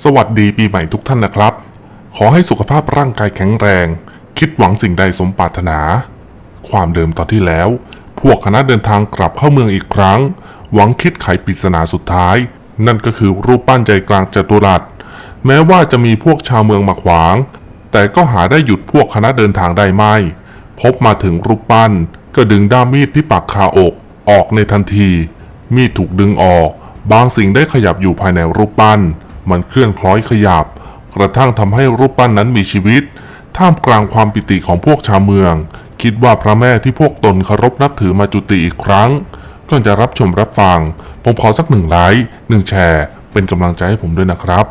สวัสดีปีใหม่ทุกท่านนะครับ ขอให้สุขภาพร่างกายแข็งแรง คิดหวังสิ่งใดสมปรารถนา ความเดิมตอนที่แล้ว พวกคณะเดินทางกลับเข้าเมืองอีกครั้ง หวังคิดไขปริศนาสุดท้าย นั่นก็คือรูปปั้นใจกลางจัตุรัส แม้ว่าจะมีพวกชาวเมืองมาขวาง แต่ก็หาได้หยุดพวกคณะเดินทางได้ไม่ พบมาถึงรูปปั้น ก็ดึงด้ามมีดที่ปักคาอกออกในทันที มีดถูกดึงออก บางสิ่งได้ขยับอยู่ภายในรูปปั้น มันเคลื่อนคล้อยขยับ กระทั่งทำให้รูปปั้นนั้นมีชีวิต ท่ามกลางความปิติของพวกชาวเมือง คิดว่าพระแม่ที่พวกตนเคารพนับถือมาจุติอีกครั้งก่อนจะรับชมรับฟัง ผมขอสักหนึ่งไลค์หนึ่งแชร์ เป็นกำลังใจให้ผมด้วยนะครับ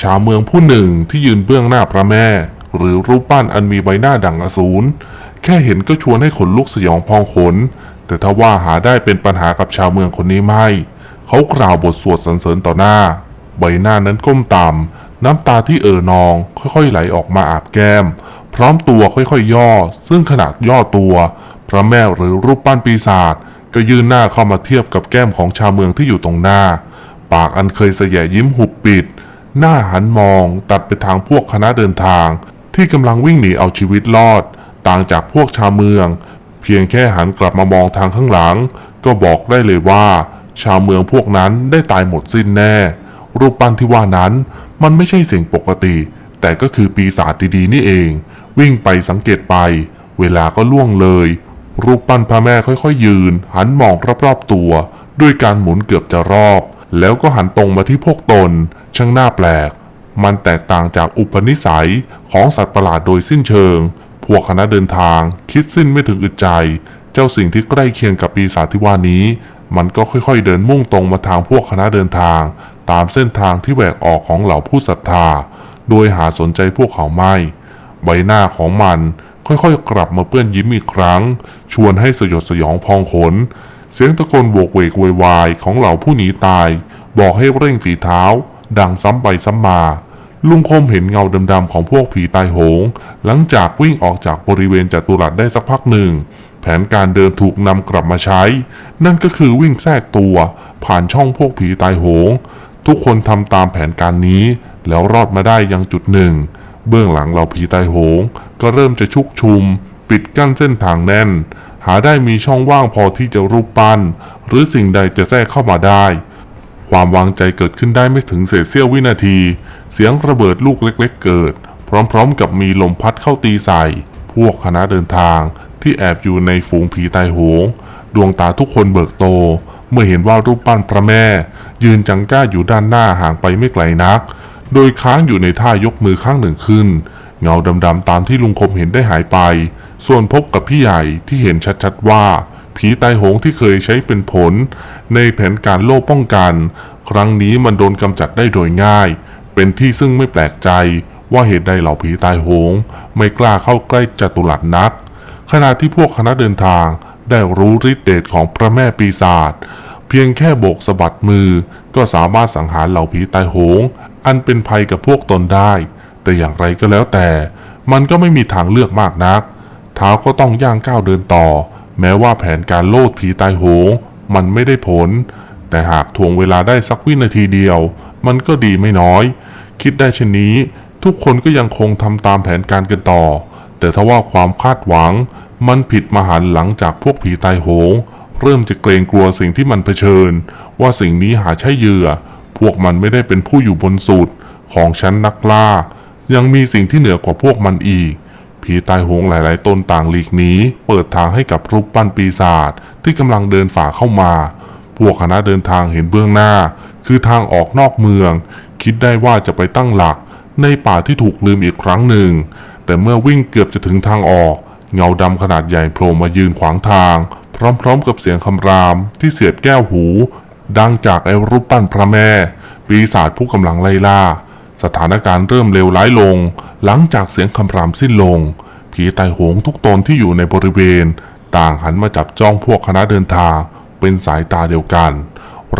ชาวเมืองผู้หนึ่งที่ยืนเบื้องหน้าพระแม่ หรือรูปปั้นอันมีใบหน้าดังอสูรแค่เห็นก็ชวนให้ขนลุกสยองพองขน แต่ถ้าว่าหาได้เป็นปัญหากับชาวเมืองคนนี้ไม่ เขากล่าวบทสวดสรรเสริญต่อหน้า ใบหน้านั้นก้มต่ำน้ำตาที่เอ่อนอง ค่อยๆไหลออกมาอาบแก้ม พร้อมตัวค่อยๆย่อ ซึ่งขนาดย่อตัว พระแม่หรือรูปปั้นปีศาจก็ยื่นหน้าเข้ามาเทียบกับแก้มของชาวเมืองที่อยู่ตรงหน้า ปากอันเคยเสยยิ้มหุบปิด หน้าหันมอง ตัดไปทางพวกคณะเดินทาง ที่กำลังวิ่งหนีเอาชีวิตรอด ต่างจากพวกชาวเมือง เพียงแค่หันกลับมามองทางข้างหลัง ก็บอกได้เลยว่า ชาวเมืองพวกนั้นได้ตายหมดสิ้นแน่ รูปปั้นที่ว่านั้นมันไม่ใช่สิ่งปกติ แต่ก็คือปีศาจดีๆนี่เอง วิ่งไปสังเกตไป เวลาก็ล่วงเลย รูปปั้นพระแม่ค่อยๆยืน หันมองรอบๆตัว ด้วยการหมุนเกือบจะรอบ แล้วก็หันตรงมาที่พวกตน ช่างน่าแปลก มันแตกต่างจากอุปนิสัยของสัตว์ประหลาดโดยสิ้นเชิง พวกคณะเดินทาง คิดสิ้นไม่ถึงอึดใจ เจ้าสิ่งที่ใกล้เคียงกับปีศาจที่ว่านี้ มันก็ค่อยๆเดินมุ่งตรงมาทางพวกคณะเดินทางตามเส้นทางที่แหวกออกของเหล่าผู้ศรัทธา โดยหาสนใจพวกเขาไม่ ใบหน้าของมันค่อยๆ กลับมาเปื้อนยิ้มอีกครั้ง ชวนให้สยดสยองพองขน เสียงตะโกนโวกเวกวยวายของเหล่าผู้หนีตาย บอกให้เร่งฝีเท้า ดังซ้ำไปซ้ำมา ลุงคมเห็นเงาดำๆของพวกผีตายโหง หลังจากวิ่งออกจากบริเวณจัตุรัสได้สักพักหนึ่ง แผนการเดิมถูกนำกลับมาใช้ นั่นก็คือวิ่งแทรกตัว ผ่านช่องพวกผีตายโหง ทุกคนทำตามแผนการนี้ แล้วรอดมาได้ยังจุดหนึ่ง เบื้องหลังเราผีตายโหง ก็เริ่มจะชุกชุม ปิดกั้นเส้นทางแน่น หาได้มีช่องว่างพอที่จะรูปปั้น หรือสิ่งใดจะแทรกเข้ามาได้ ความวางใจเกิดขึ้นได้ไม่ถึงเศษเสี้ยววินาที เสียงระเบิดลูกเล็กๆเกิด พร้อมๆ กับมีลมพัดเข้าตีใส่ พวกคณะเดินทางที่แอบอยู่ในฝูงผีตายโหง ดวงตาทุกคนเบิกโต เมื่อเห็นว่ารูปปั้นพระแม่ ยืนจังก้าอยู่ด้านหน้าห่างไปไม่ไกลนัก โดยค้างอยู่ในท่ายกมือข้างหนึ่งขึ้น เงาดำๆตามที่ลุงคมเห็นได้หายไป ส่วนพบกับพี่ใหญ่ที่เห็นชัดๆว่า ผีตายโหงที่เคยใช้เป็นผล ในแผนการโล่ป้องกัน ครั้งนี้มันโดนกำจัดได้โดยง่าย เป็นที่ซึ่งไม่แปลกใจว่าเหตุใดเหล่าผีตายโหง ไม่กล้าเข้าใกล้จัตุรัสนัก ขณะที่พวกคณะเดินทาง ได้รู้ฤทธิเดชของพระแม่ปีศาจเพียงแค่โบกสะบัดมือ ก็สามารถสังหารเหล่าผีตายโหง อันเป็นภัยกับพวกตนได้ แต่อย่างไรก็แล้วแต่ มันก็ไม่มีทางเลือกมากนัก เท้าก็ต้องย่างก้าวเดินต่อ แม้ว่าแผนการโลดผีตายโหง มันไม่ได้ผล แต่หากทวงเวลาได้สักวินาทีเดียว มันก็ดีไม่น้อย คิดได้เช่นนี้ ทุกคนก็ยังคงทำตามแผนการกันต่อ แต่ทว่าความคาดหวัง มันผิดมหันหลังจากพวกผีตายโหง เริ่มจะเกรงกลัวสิ่งที่มันเผชิญ ว่าสิ่งนี้หาใช่เหยื่อ พวกมันไม่ได้เป็นผู้อยู่บนสุดของชั้นนักล่า ยังมีสิ่งที่เหนือกว่าพวกมันอีก ผีตายโหงหลาย ๆตนต่างหลีกหนีเปิดทางให้กับรูปปั้นปีศาจที่กำลังเดินฝ่าเข้ามา พวกคณะเดินทางเห็นเบื้องหน้า คือทางออกนอกเมือง คิดได้ว่าจะไปตั้งหลัก ในป่าที่ถูกลืมอีกครั้งหนึ่ง แต่เมื่อวิ่งเกือบจะถึงทางออก เงาดำขนาดใหญ่โผล่มายืนขวางทาง พร้อมๆกับเสียงคำรามที่เสียดแก้วหู ดังจากไอ้รูปปั้นพระแม่ ปีศาจผู้กำลังไล่ล่า สถานการณ์เริ่มเลวร้ายลง หลังจากเสียงคำรามสิ้นลง ผีตายโหงทุกตนที่อยู่ในบริเวณ ต่างหันมาจับจ้องพวกคณะเดินทางเป็นสายตาเดียวกัน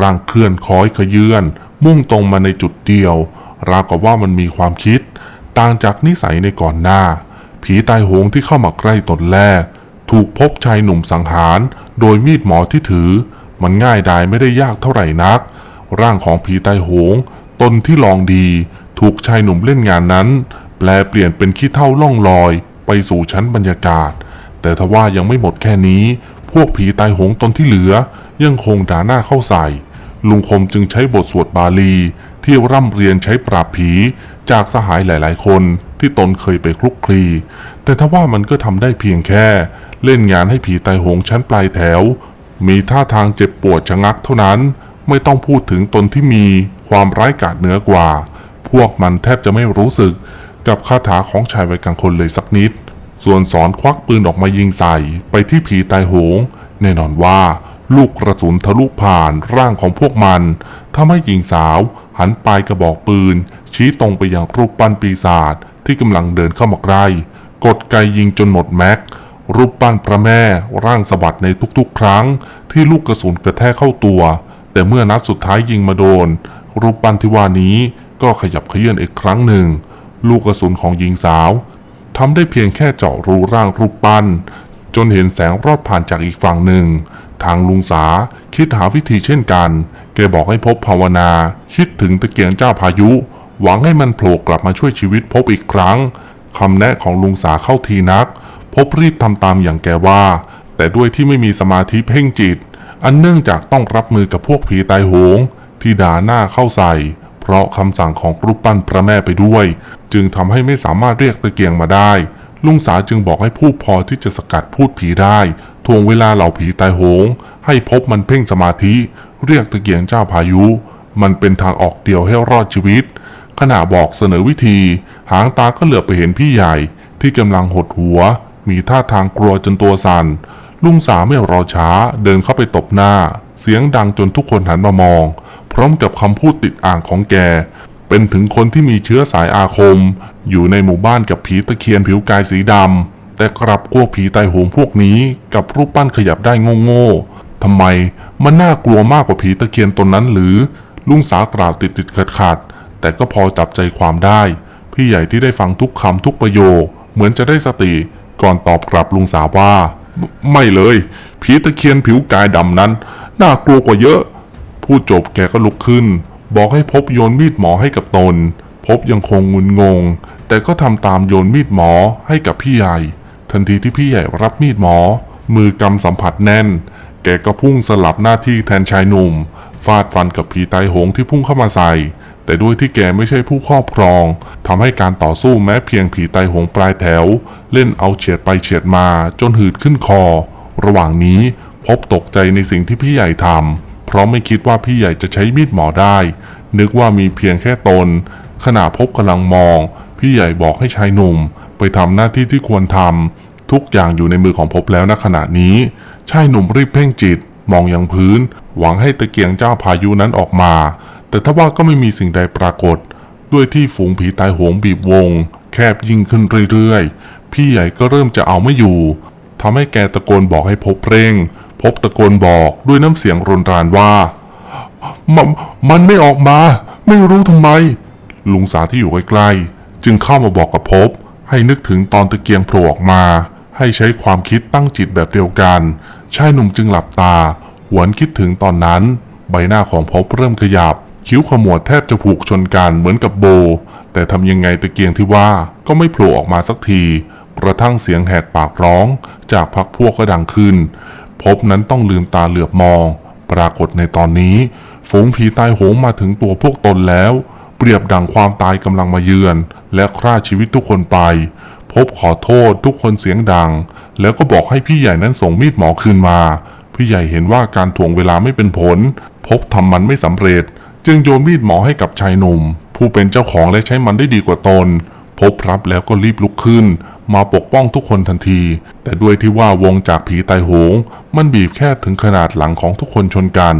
ร่างเคลื่อนคล้อยขยื่นมุ่งตรงมาในจุดเดียว ราวกับว่ามันมีความคิด ต่างจากนิสัยในก่อนหน้า ผีตายโหงที่เข้ามาใกล้ตนแรกถูกพบชายหนุ่มสังหาร โดยมีดหมอที่ถือ มันง่ายดายไม่ได้ยากเท่าไหร่นัก ร่างของผีตายโหง ตนที่ลองดี ถูกชายหนุ่มเล่นงานนั้น แปลเปลี่ยนเป็นขี้เท่าล่องลอย ไปสู่ชั้นบรรยากาศ แต่ทว่ายังไม่หมดแค่นี้ พวกผีตายโหงตนที่เหลือ ยังคงด่าหน้าเข้าใส่ ลุงคมจึงใช้บทสวดบาลี ที่ร่ำเรียนใช้ปราบผีจากสหายหลาย ๆ คนที่ตนเคยไปคลุกคลี แต่ทว่ามันก็ทำได้เพียงแค่ เล่นงานให้ผีตายโหงชั้นปลายแถว มีท่าทางเจ็บปวดชะงักเท่านั้น ไม่ต้องพูดถึงตนที่มีความร้ายกาจเหนือกว่า พวกมันแทบจะไม่รู้สึกกับคาถาของชายวัยกลางคนเลยสักนิด ส่วนสอนควักปืนออกมายิงใส่ไปที่ผีตายโหง แน่นอนว่าลูกกระสุนทะลุผ่านร่างของพวกมันทำให้หญิงสาว หันปลายกระบอกปืน ชี้ตรงไปยังรูปปั้นปีศาจที่กำลังเดินเข้ามาใกล้กดไกยิงจนหมดแม็ก รูปปั้นพระแม่ร่างสะบัดในทุกๆ ครั้ง ที่ลูกกระสุนกระแทกเข้าตัว แต่เมื่อนัดสุดท้ายยิงมาโดน รูปปั้นที่ว่านี้ก็ขยับเขยื่อนอีกครั้งหนึ่ง ลูกกระสุนของหญิงสาวทำได้เพียงแค่เจาะรูร่างรูปปั้น จนเห็นแสงรอดผ่านจากอีกฝั่งหนึ่ง ทางลุงสาคิดหาวิธีเช่นกัน แกบอกให้พบภาวนา คิดถึงตะเกียงเจ้าพายุ หวังให้มันโผล่กลับมาช่วยชีวิตพบอีกครั้งคำแนะของลุงสาเข้าทีนัก พบรีบทำตามอย่างแกว่า แต่ด้วยที่ไม่มีสมาธิเพ่งจิต อันเนื่องจากต้องรับมือกับพวกผีตายโหง ที่ด่าหน้าเข้าใส่ เพราะคำสั่งของรูปปั้นพระแม่ไปด้วย จึงทำให้ไม่สามารถเรียกตะเกียงมาได้ ลุงสาจึงบอกให้ผู้พอที่จะสกัดพูดผีได้ทวงเวลาเหล่าผีตายโหง ให้พบมันเพ่งสมาธิ เรียกตะเกียงเจ้าพายุ มันเป็นทางออกเดียวให้รอดชีวิต ขณะบอกเสนอวิธี หางตาก็เหลือบไปเห็นพี่ใหญ่ที่กำลังหดหัว มีท่าทางกลัวจนตัวสัน่นลุงสาไม่รอช้าเดินเข้าไปตบหน้า เสียงดังจนทุกคนหันมามอง พร้อมกับคำพูดติดอ่างของแก เป็นถึงคนที่มีเชื้อสายอาคม อยู่ในหมู่บ้านกับผีตะเคียนผิวกายสีดำแต่กลับกลัวผีตายโหงพวกนี้ กับรูปปั้นขยับได้โง่ๆทำไม มันน่ากลัวมากกว่าผีตะเคียนตนนั้นหรือ ลุงสากล่าวติดติดขัดขัดแต่ก็พอจับใจความได้ พี่ใหญ่ที่ได้ฟังทุกคำทุกประโยค เหมือนจะได้สติ ก่อนตอบกลับลุงสาว่า ไม่เลย ผีตะเคียนผิวกายดำนั้น น่ากลัวกว่าเยอะพูดจบแกก็ลุกขึ้น บอกให้พบโยนมีดหมอให้กับตน พบยังคงงุนงง แต่ก็ทำตามโยนมีดหมอให้กับพี่ใหญ่ ทันทีที่พี่ใหญ่รับมีดหมอ มือกำสัมผัสแน่น แกก็พุ่งสลับหน้าที่แทนชายหนุ่ม ฟาดฟันกับผีตายโหงที่พุ่งเข้ามาใส่ แต่ด้วยที่แกไม่ใช่ผู้ครอบครองทำให้การต่อสู้แม้เพียงผีตายโหงปลายแถว เล่นเอาเฉียดไปเฉียดมาจนหืดขึ้นคอ ระหว่างนี้พบตกใจในสิ่งที่พี่ใหญ่ทำเพราะไม่คิดว่าพี่ใหญ่จะใช้มีดหมอได้ นึกว่ามีเพียงแค่ตน ขณะพบกำลังมอง พี่ใหญ่บอกให้ชายหนุ่ม ไปทำหน้าที่ที่ควรทำทุกอย่างอยู่ในมือของพบแล้วณขณะนี้ ชายหนุ่มรีบเพ่งจิต มองยังพื้น หวังให้ตะเกียงเจ้าพายุนั้นออกมา แต่ทว่าก็ไม่มีสิ่งใดปรากฏ ด้วยที่ฝูงผีตายโหงบีบวง แคบยิ่งขึ้นเรื่อยๆ พี่ใหญ่ก็เริ่มจะเอาไม่อยู่ทำให้แกตะโกนบอกให้พบเร่ง พบตะโกนบอกด้วยน้ำเสียงรนรานว่ามมันไม่ออกมา ไม่รู้ทำไม ลุงสาที่อยู่ใกล้ๆจึงเข้ามาบอกกับพบ ให้นึกถึงตอนตะเกียงโผล่ออกมา ให้ใช้ความคิดตั้งจิตแบบเดียวกัน ชายหนุ่มจึงหลับตา หวนคิดถึงตอนนั้น ใบหน้าของพบเริ่มขยับ คิ้วขมวดแทบจะผูกชนกันเหมือนกับโบ แต่ทำยังไงตะเกียงที่ว่าก็ไม่โผล่ออกมาสักที กระทั่งเสียงแหกปากร้อง จากพักพวกก็ดังขึ้น พบนั้นต้องลืมตาเหลือบมอง ปรากฏในตอนนี้ ฝูงผีตายโหงมาถึงตัวพวกตนแล้ว เปรียบดังความตายกำลังมาเยือน และฆ่าชีวิตทุกคนไป พบขอโทษทุกคนเสียงดัง แล้วก็บอกให้พี่ใหญ่นั้นส่งมีดหมอคืนมา พี่ใหญ่เห็นว่าการถ่วงเวลาไม่เป็นผล พบทำมันไม่สำเร็จ จึงโยนมีดหมอให้กับชายหนุ่ม ผู้เป็นเจ้าของและใช้มันได้ดีกว่าตน พบรับแล้วก็รีบลุกขึ้น มาปกป้องทุกคนทันที แต่ด้วยที่ว่าวงจากผีตายโหง มันบีบแค่ถึงขนาดหลังของทุกคนชนกัน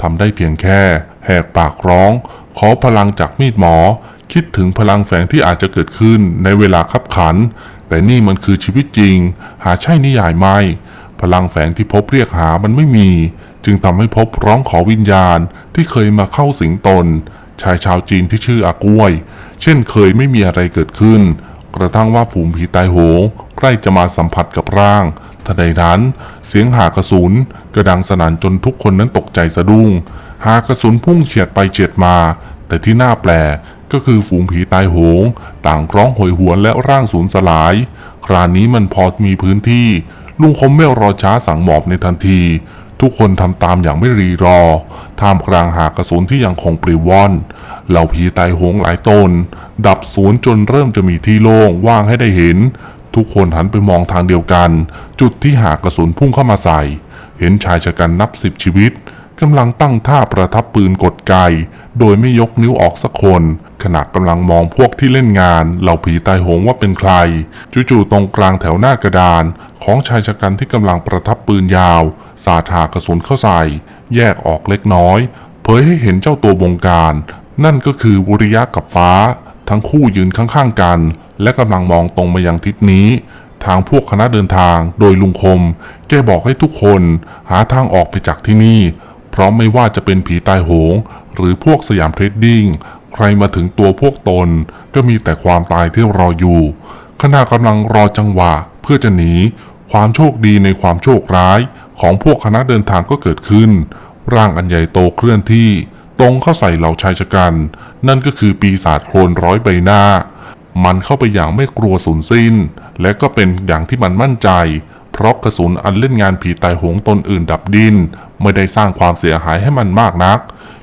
ทำได้เพียงแค่ แหกปากร้อง ขอพลังจากมีดหมอ คิดถึงพลังแฝงที่อาจจะเกิดขึ้นในเวลาคับขัน แต่นี่มันคือชีวิตจริง หาใช่นิยายไม่ พลังแฝงที่พบเรียกหามันไม่มี จึงทำให้พบร้องขอวิญญาณที่เคยมาเข้าสิงตน ชายชาวจีนที่ชื่ออากล้วย เช่นเคยไม่มีอะไรเกิดขึ้น กระทั่งว่าฝูงผีตายโหงใกล้จะมาสัมผัสกับร่างทันใดนั้น เสียงหากระสุนกระดังสนั่นจนทุกคนนั้นตกใจสะดุ้ง หากระสุนพุ่งเฉียดไปเฉียดมา แต่ที่น่าแปล ก็คือฝูงผีตายโหง ต่างร้องโหยหวนและร่างสูญสลาย คราวนี้มันพอมีพื้นที่ ลุงคมไม่รอช้าสั่งหมอบในทันที ทุกคนทำตามอย่างไม่รีรอ ท่ามกลางหากระสุนที่ยังคงปลิวว่อน เหล่าผีตายโหงหลายตน ดับศูนย์จนเริ่มจะมีที่โล่งว่างให้ได้เห็น ทุกคนหันไปมองทางเดียวกัน จุดที่หากระสุนพุ่งเข้ามาใส่ เห็นชายชะกันนับสิบชีวิต กำลังตั้งท่าประทับปืนกดไก โดยไม่ยกนิ้วออกสักคน ขณะกำลังมองพวกที่เล่นงาน เหล่าผีตายโหงว่าเป็นใคร จู่ๆตรงกลางแถวหน้ากระดาน ของชายชะกันที่กำลังประทับปืนยาว สาดหากระสุนเข้าใส่ แยกออกเล็กน้อย เผยให้เห็นเจ้าตัวบงการ นั่นก็คือวริยะกับฟ้า ทั้งคู่ยืนข้างๆกัน และกำลังมองตรงมายังทิศนี้ทางพวกคณะเดินทางโดยลุงคมแกบอกให้ทุกคนหาทางออกไปจากที่นี่ เพราะไม่ว่าจะเป็นผีตายโหง หรือพวกสยามเทรดดิ้งใครมาถึงตัวพวกตนก็มีแต่ความตายที่รออยู่ ขณะกำลังรอจังหวะเพื่อจะหนี ความโชคดีในความโชคร้ายของพวกคณะเดินทางก็เกิดขึ้น ร่างอันใหญ่โตเคลื่อนที่ ตรงเข้าใส่เหล่าชายชะกัน นั่นก็คือปีศาจโคลนร้อยใบหน้า มันเข้าไปอย่างไม่กลัวสูญสิ้น และก็เป็นอย่างที่มันมั่นใจ เพราะกระสุนอันเล่นงานผีตายโหงตนอื่นดับดิน ไม่ได้สร้างความเสียหายให้มันมากนัก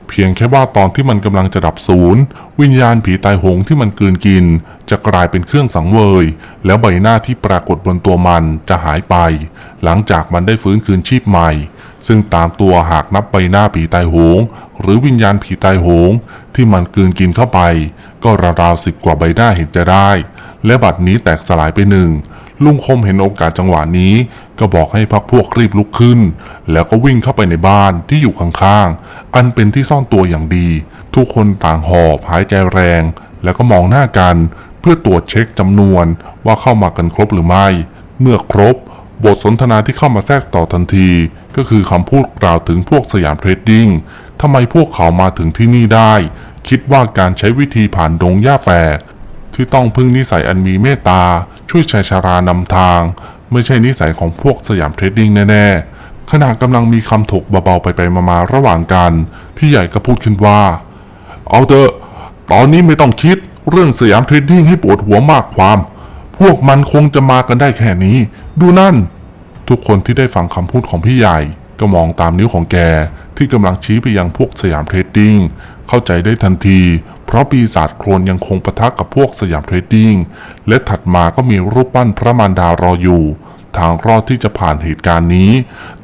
เพียงแค่ว่าตอนที่มันกำลังจะดับศูนย์ วิญญาณผีตายโหงที่มันกืนกิน จะกลายเป็นเครื่องสังเวย แล้วใบหน้าที่ปรากฏบนตัวมันจะหายไป หลังจากมันได้ฟื้นคืนชีพใหม่ ซึ่งตามตัวหากนับใบหน้าผีตายโหง หรือวิญญาณผีตายโหง ที่มันกืนกินเข้าไป ก็ราวๆสิบกว่าใบหน้าเห็นจะได้ และบัดนี้แตกสลายไปหนึ่ง ลุงคมเห็นโอกาสจังหวะนี้ ก็บอกให้พักพวกรีบลุกขึ้น แล้วก็วิ่งเข้าไปในบ้านที่อยู่ข้างๆ อันเป็นที่ซ่อนตัวอย่างดี ทุกคนต่างหอบหายใจแรง แล้วก็มองหน้ากัน เพื่อตรวจเช็คจำนวนว่าเข้ามากันครบหรือไม่ เมื่อครบบทสนทนาที่เข้ามาแทรกต่อทันที ก็คือคำพูดกล่าวถึงพวกสยามเทรดดิ้งทำไมพวกเขามาถึงที่นี่ได้ คิดว่าการใช้วิธีผ่านดงหญ้าแฝก ที่ต้องพึ่งนิสัยอันมีเมตตา ช่วยชายชารานำทาง ไม่ใช่นิสัยของพวกสยามเทรดดิ้งแน่ๆขณะกำลังมีคำถกเบาๆไปไปๆมาๆระหว่างกัน พี่ใหญ่ก็พูดขึ้นว่า เอาเถอะ ตอนนี้ไม่ต้องคิดเรื่องสยามเทรดดิ้งให้ปวดหัวมากความ พวกมันคงจะมากันได้แค่นี้ ดูนั่น ทุกคนที่ได้ฟังคำพูดของพี่ใหญ่ ก็มองตามนิ้วของแกที่กำลังชี้ไปยังพวกสยามเทรดดิ้งเข้าใจได้ทันที ราะปีศาจโครนยังคงปะทะกับพวกสยามเทรดดิ้งและถัดมาก็มีรูปปั้นพระมารดารออยู่ ทางรอดที่จะผ่านเหตุการณ์นี้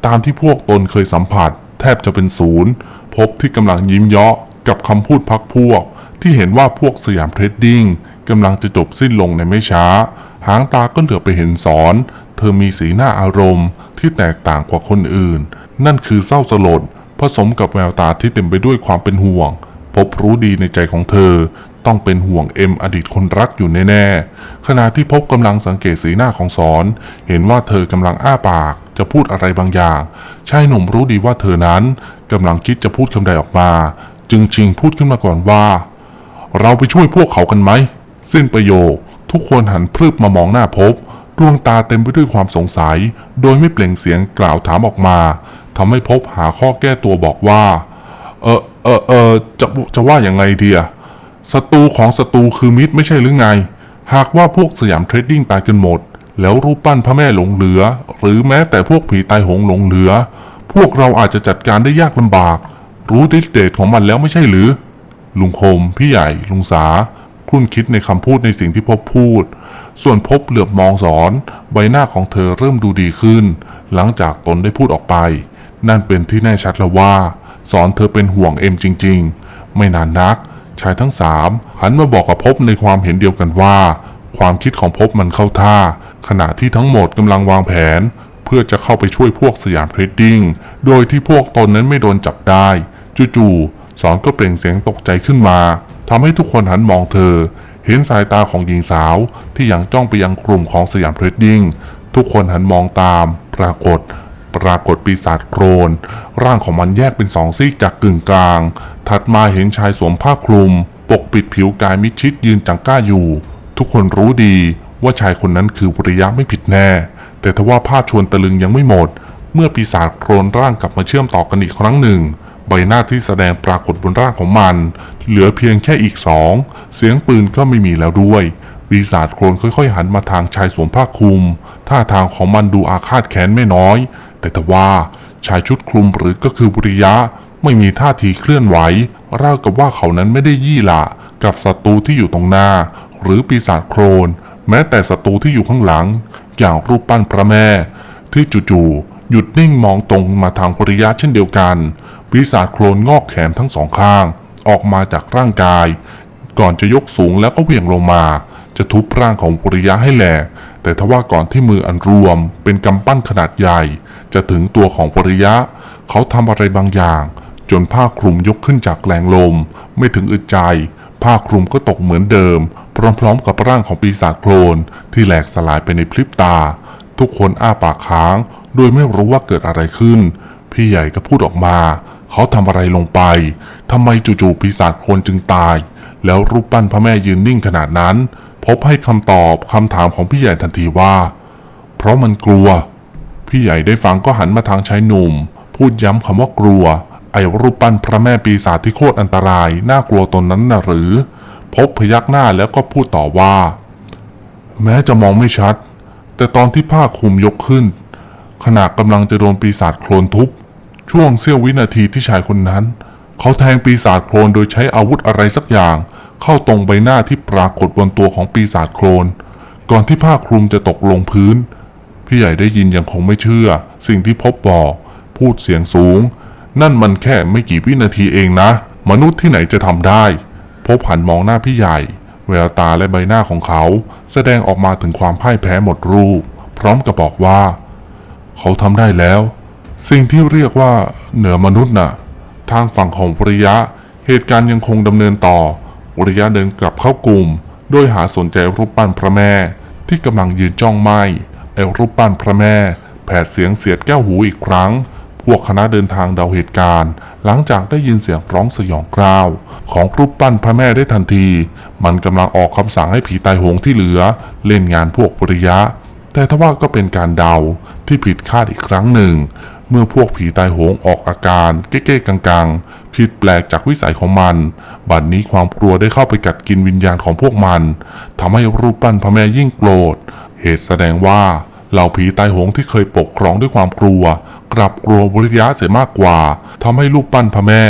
ตามที่พวกตนเคยสัมผัส แทบจะเป็นศูนย์ พบที่กำลังยิ้มเยาะกับคำพูดพักพวก ที่เห็นว่าพวกสยามเทรดดิ้งกำลังจะจบสิ้นลงในไม่ช้า หางตาก็เหลือไปเห็นสอน เธอมีสีหน้าอารมณ์ ที่แตกต่างกว่าคนอื่น นั่นคือเศร้าสลดผสมกับแววตาที่เต็มไปด้วยความเป็นห่วง บรู้ดีในใจของเธอ ต้องเป็นห่วงเอ็มอดีตคนรักอยู่แน่ๆ ขณะที่พบกำลังสังเกตสีหน้าของสอน เห็นว่าเธอกำลังอ้าปากจะพูดอะไรบางอย่าง ชายหนุ่มรู้ดีว่าเธอนั้นกำลังคิดจะพูดคำใดออกมา จึงชิงพูดขึ้นมาก่อนว่า เราไปช่วยพวกเขากันไหม สิ้นประโยค ทุกคนหันพรึบมามองหน้าพบดวงตาเต็มไปด้วยความสงสัย โดยไม่เปล่งเสียงกล่าวถามออกมาทำให้พบหาข้อแก้ตัวบอกว่า เออเออเออจะจะว่าอย่างไงดีอะศัตรูของศัตรูคือมิตรไม่ใช่หรือไง หากว่าพวกสยามเทรดดิ้งตายกันหมด แล้วรูปปั้นพระแม่หลงเหลือ หรือแม้แต่พวกผีตายโหงหลงเหลือ พวกเราอาจจะจัดการได้ยากลำบาก รู้ดิสเดตของมันแล้วไม่ใช่หรือ ลุงคม พี่ใหญ่ ลุงสาคุ้นคิดในคำพูดในสิ่งที่พบพูด ส่วนพบเหลือบมองสอน ใบหน้าของเธอเริ่มดูดีขึ้น หลังจากตนได้พูดออกไป นั่นเป็นที่แน่ชัดแล้วว่า สอนเธอเป็นห่วงเอ็มจริง ๆ ไม่นานนัก ชายทั้งสามหันมาบอกกับพบในความเห็นเดียวกันว่า ความคิดของพบมันเข้าท่า ขณะที่ทั้งหมดกำลังวางแผน เพื่อจะเข้าไปช่วยพวกสยามเทรดดิ้งโดยที่พวกตนนั้นไม่โดนจับได้จู่ๆสอนก็เปล่งเสียงตกใจขึ้นมาทำให้ทุกคนหันมองเธอ เห็นสายตาของหญิงสาวที่ยังจ้องไปยังกลุ่มของสยามเทรดดิ้งทุกคนหันมองตาม ปรากฏ ปรากฏปีศาจโครน ร่างของมันแยกเป็นสองซีกจากกึ่งกลาง ถัดมาเห็นชายสวมผ้าคลุม ปกปิดผิวกายมิดชิดยืนจังก้าอยู่ ทุกคนรู้ดีว่าชายคนนั้นคือวริยะไม่ผิดแน่ แต่ทว่าภาพชวนตะลึงยังไม่หมด เมื่อปีศาจโครนร่างกลับมาเชื่อมต่อกันอีกครั้งหนึ่ง ใบหน้าที่แสดงปรากฏบนร่างของมัน เหลือเพียงแค่อีกสอง เสียงปืนก็ไม่มีแล้วด้วยปีศาจโคลนค่อยๆ หันมาทางชายสวมผ้าคลุม ท่าทางของมันดูอาฆาตแค้นไม่น้อย แต่ทว่าชายชุดคลุมหรือก็คือบุริยะ ไม่มีท่าทีเคลื่อนไหวราวกับว่าเขานั้นไม่ได้ยี่หละกับศัตรูที่อยู่ตรงหน้า หรือปีศาจโคลนแม้แต่ศัตรูที่อยู่ข้างหลัง อย่างรูปปั้นพระแม่ ที่จู่ๆหยุดนิ่งมองตรงมาทางปริยะเช่นเดียวกัน ปีศาจโคลนงอกแขนทั้งสองข้าง ออกมาจากร่างกาย ก่อนจะยกสูงแล้วก็เหวี่ยงลงมา จะทุบร่างของปริยะให้แหลก แต่ทว่าก่อนที่มืออันรวมเป็นกำปั้นขนาดใหญ่ จะถึงตัวของปริยะ เขาทำอะไรบางอย่าง จนผ้าคลุมยกขึ้นจากแรงลม ไม่ถึงอึดใจ ผ้าคลุมก็ตกเหมือนเดิม พร้อมๆกับร่างของปีศาจโคลนที่แหลกสลายไปในพริบตา ทุกคนอ้าปากค้าง โดยไม่รู้ว่าเกิดอะไรขึ้น พี่ใหญ่ก็พูดออกมา เขาทำอะไรลงไปทำไมจู่ๆปีศาจโคลนจึงตาย แล้วรูปปั้นพระแม่ยืนนิ่งขนาดนั้น พบให้คำตอบคำถามของพี่ใหญ่ทันทีว่า เพราะมันกลัว พี่ใหญ่ได้ฟังก็หันมาทางชายหนุ่ม พูดย้ำคำว่ากลัว ไอ้รูปปั้นพระแม่ปีศาจที่โคตรอันตราย น่ากลัวตนนั้นน่ะหรือ พบพยักหน้าแล้วก็พูดต่อว่า แม้จะมองไม่ชัด แต่ตอนที่ผ้าคลุมยกขึ้น ขณะกำลังจะโดนปีศาจโคลนทุบ ช่วงเสี้ยววินาทีที่ชายคนนั้น เขาแทงปีศาจโคลนโดยใช้อาวุธอะไรสักอย่าง เข้าตรงใบหน้าที่ปรากฏบนตัวของปีศาจโคลน ก่อนที่ผ้าคลุมจะตกลงพื้น พี่ใหญ่ได้ยินยังคงไม่เชื่อ สิ่งที่พบบอก พูดเสียงสูง นั่นมันแค่ไม่กี่วินาทีเองนะ มนุษย์ที่ไหนจะทำได้ พบหันมองหน้าพี่ใหญ่ แววตาและใบหน้าของเขา แสดงออกมาถึงความพ่ายแพ้หมดรูป พร้อมกับบอกว่า เขาทำได้แล้ว สิ่งที่เรียกว่าเหนือมนุษย์น่ะทางฝั่งของปริยะ เหตุการณ์ยังคงดำเนินต่อ ปริยะเดินกลับเข้ากลุ่ม โดยหาสนใจรูปปั้นพระแม่ ที่กำลังยืนจ้องไหมไอรูปปั้นพระแม่ แผดเสียงเสียดแก้วหูอีกครั้ง พวกคณะเดินทางเดาเหตุการณ์ หลังจากได้ยินเสียงร้องสยองกราว ของรูปปั้นพระแม่ได้ทันที มันกำลังออกคำสั่งให้ผีตายโหงที่เหลือ เล่นงานพวกปริยะ แต่ทว่าก็เป็นการเดาที่ผิดคาดอีกครั้งหนึ่ง เมื่อพวกผีตายโหงออกอาการเก้ๆกังๆผิดแปลกจากวิสัยของมัน บัดนนี้ความกลัวได้เข้าไปกัดกินวิญญาณของพวกมันทำให้รูปปั้นพระแม่ยิ่งโกรธ เหตุแสดงว่าเหล่าผีตายโหงที่เคยปกครองด้วยความกลัว กลับกลัวบริยะเสียมากกว่าทำให้รูปปั้นพระแม่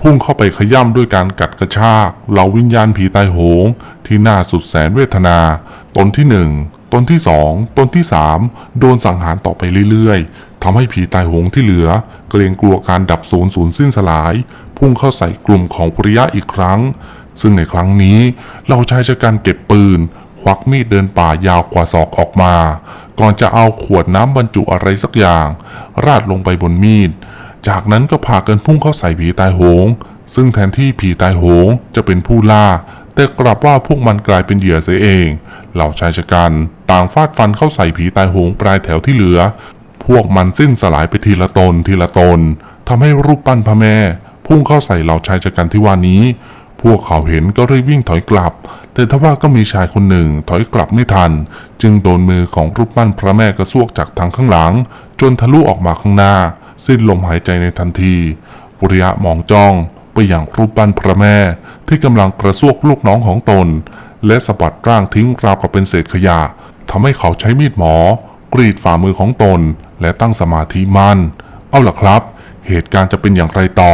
พุ่งเข้าไปขย่ำด้วยการกัดกระชากเหล่าวิญญาณผีตายโหง ที่น่าสุดแสนเวทนา ตนที่หนึ่งตนที่สองตนที่สามโดนสังหารต่อไปเรื่อยๆทำให้ผีตายโหงที่เหลือ เกรงกลัวการดับสูญสูญสิ้นสลาย พุ่งเข้าใส่กลุ่มของปริยะอีกครั้ง ซึ่งในครั้งนี้เราชายชะกันเก็บปืน ควักมีดเดินป่ายาวกว่าศอกออกมา ก่อนจะเอาขวดน้ำบรรจุอะไรสักอย่าง ราดลงไปบนมีด จากนั้นก็พากันพุ่งเข้าใส่ผีตายโหง ซึ่งแทนที่ผีตายโหงจะเป็นผู้ล่า แต่กลับว่าพวกมันกลายเป็นเหยื่อเสียเอง เหล่าชายชะกันต่างฟาดฟันเข้าใส่ผีตายโหงปลายแถวที่เหลือพวกมันสิ้นสลายไปทีละตนทีละตนทำให้รูปปั้นพระแม่ พุ่งเข้าใส่เหล่าชายชะกันที่ว่านี้ พวกเขาเห็นก็รีบวิ่งถอยกลับ แต่ทว่าก็มีชายคนหนึ่งถอยกลับไม่ทัน จึงโดนมือของรูปปั้นพระแม่กระซวกจากทางข้างหลัง จนทะลุออกมาข้างหน้า สิ้นลมหายใจในทันทีปุริยะมองจ้องไปอย่างรูปปั้นพระแม่ ที่กำลังกระซวกลูกน้องของตน และสะบัดร่างทิ้งราวกับเป็นเศษขยะทำให้เขาใช้มีดหมอ กรีดฝ่ามือของตน และตั้งสมาธิมั่นเอาล่ะครับ เหตุการณ์จะเป็นอย่างไรต่อ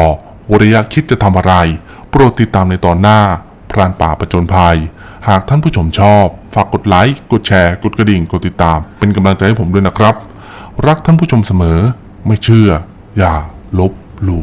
วริยะคิดจะทำอะไร โปรดติดตามในตอนหน้า พรานป่าประจนภัย หากท่านผู้ชมชอบ ฝากกดไลค์ กดแชร์ กดกระดิ่ง กดติดตาม เป็นกำลังใจให้ผมด้วยนะครับ รักท่านผู้ชมเสมอ ไม่เชื่อ อย่าลบหลู่